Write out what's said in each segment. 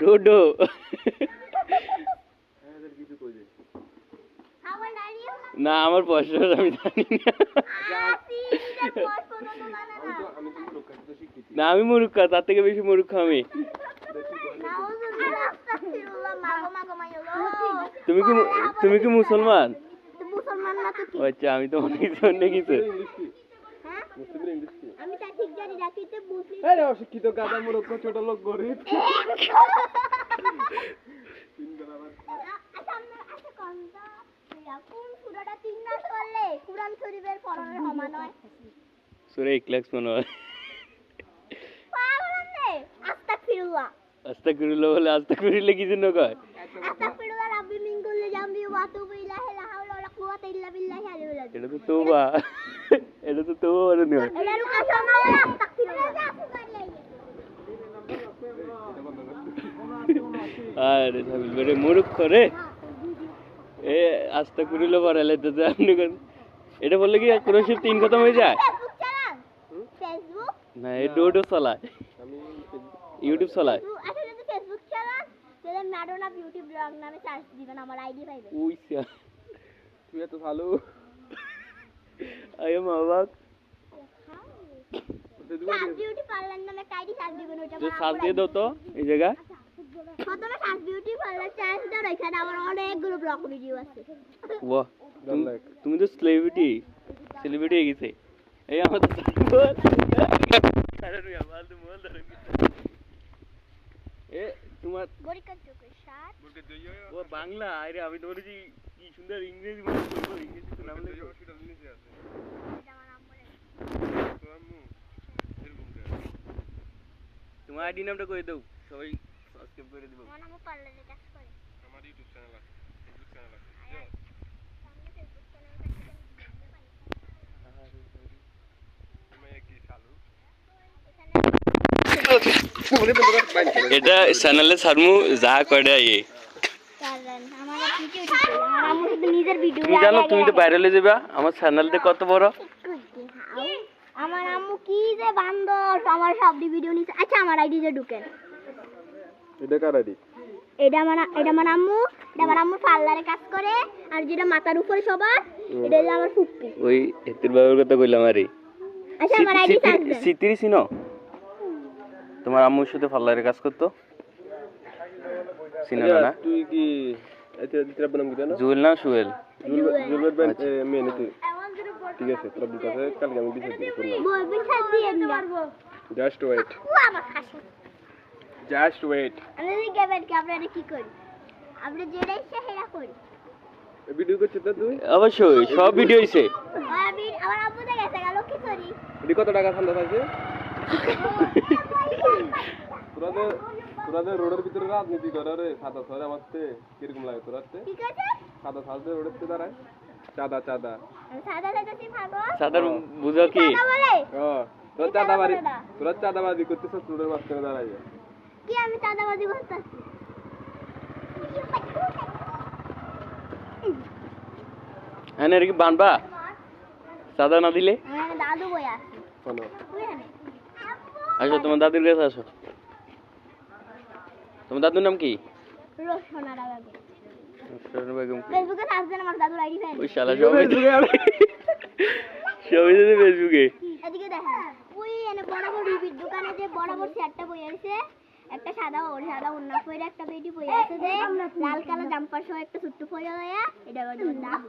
ডোডো। হ্যাঁ না। আমার পয়সা আমি জানি না। মানে আমি মূর্খ তার থেকে বেশি মূর্খ আমি। তুমি কি তুমি কি মুসলমান? আচ্ছা আমি তো অনেক কিছু অন্য কিছু ইংলিশ কি হ্যাঁ মুসলিমের ইংলিশ কি আমি তা ঠিক জানি না কিন্তু মুসলিম আরে অশিক্ষিত গাদা মূর্খ ছোট লোক গরিব। সুরে ইকলাক্স মনে হয়। আস্তাগফিরুল্লাহ। বলে আস্তা করিলে কি জন্য কয়? আস্তাগফিরুল্লাহ রাব্বি মিন কুল্লি জামবি ওয়া আতুবু ইলাইহি লা হাওলা ওয়ালা কুওয়াতা ইল্লা বিল্লাহি আলিয়্যিল আযীম। এটা তো তোবা। এটা তো তোবা বলে নিও এটা আসল আস্তাগফিরুল্লাহ আরে সাবিল বেরে মূর্খ রে এ আস্তা করিল পড়ালে তো আপনি এটা বললে কি কোন শিব তিন খতম হয়ে যায়? ফেসবুক চালান ফেসবুক না এ ডোডো চালায়। ইউটিউব চালায়। আচ্ছা ম্যাডোনা বিউটি ব্লগ নামে সার্চ দিবেন আমার আইডি পাইবেন। উই তুই এত ভালো। আই এম অবাক বিউটি পার্লার নামে আইডি সার্চ দিবেন ওইটা সার্চ দিয়ে দাও তো এই জায়গা প্রথমে বিউটি পার্লার সার্চ দেন ওইখানে আমার অনেকগুলো ব্লগ ভিডিও আছে। বাহ তুমি- তো সেলিব্রিটি সেলিব্রিটি হয়ে গেছে। এই আমার এ তোমার ও বাংলা। আরে আমি তোমার কি সুন্দর ইংরেজি তো নাম তোমার আইডি নামটা কই দাও? সবাই সাবস্ক্রাইব করে দিব। আমার পার্লারে কাজ করে। আমার ইউটিউব চ্যানেল আছে ফেসবুক চ্যানেল আছে সামনে ফেসবুক চ্যানেলটা তুমি কি চালু এখানে এটা চ্যানেলে সারমু যা করে ইয়ে কারণ আমার ভিডিও আমার আম্মু শুধু নিজের ভিডিও তুমি জানো তুমি তো বাইরে যাবা। আমার চ্যানেলটা কত বড়? আমার আম্মু কি যে বান্দর। আমার সব ভিডিও নিছে। আচ্ছা আমার আইডি যে ঢুকেন। এটা কার আইডি? এটা আমার এটা আমার আম্মু। এটা আমার আম্মু পার্লারে কাজ করে। আর যেটা মাথার উপরে সবার এটা হলো আমার ফুপ্পি। ওই হেতির বাবার কথা কইলাম আরে। আচ্ছা আমার আইডি দেন সিতিরি চিনো তোমার আম্মুর সাথে পার্লারে কাজ করতো? চিনো না না? তুই কি এটা দিতে নাম কি জানো? জুয়েল না সুয়েল? জুলবেট ব্যান্ড মেয়ে নাকি? ঠিক আছে তোরা বুঝতে কালকে আমি বিচার দিব করলাম বলবি সার্চ দিয়ে পারব জাস্ট ওয়েট ও আমার খাসি। জাস্ট ওয়েট আমি যদি গেবেন কি আপনারা কি করি? আমরা যেটা ইচ্ছা সেটা করি। ভিডিও করছিস তো তুই? অবশ্যই সব ভিডিও হইছে আমি আমার আব্বু তো গেছে গেল কি করি এটি কত টাকা ঠান্ডা থাকে তোরাদের তোরাদের রোডের ভিতরে রাজনীতি করে রে সাদা শহরে আমার তে কীরকম লাগে তোরাতে ঠিক আছে সাদা সাদা রোডের তে দাঁড়ায় চাঁদা চাঁদা। সাদা সাদা তুই ভাগো সাদার বুঝো কি? সাদা বলে? ও তোর চাঁদাবাজি তোরা চাঁদাবাজি করতেছিস রোডের মাঝখানে দাঁড়াই কি আমি চাঁদাবাজি করতেছি। হ্যাঁ এর কি বানবা? সাদা না দিলে? দাদু বই আছে। আসো তোমার দাদুর কাছে আসো। তোমার দাদুর নাম কি? ফেসবুকে এদিকে দেখেন ওই এনে বড় বড় রুবির দোকানে যে বড় বড় চারটা বই আছে একটা সাদা ওর সাদা অন্য পরে একটা বেটি বই আছে যে লাল কালো জাম্পার সহ একটা ছোট্ট পরে লয়া এটা ওর নাম।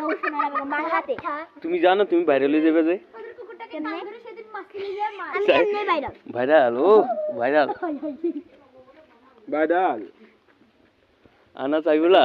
রোশনার আগে বাংলাতে তুমি জানো তুমি বাইরে লয়ে যাবে যে। ভাইরাল ও ভাইরাল বাইডাল আনা চাইবলা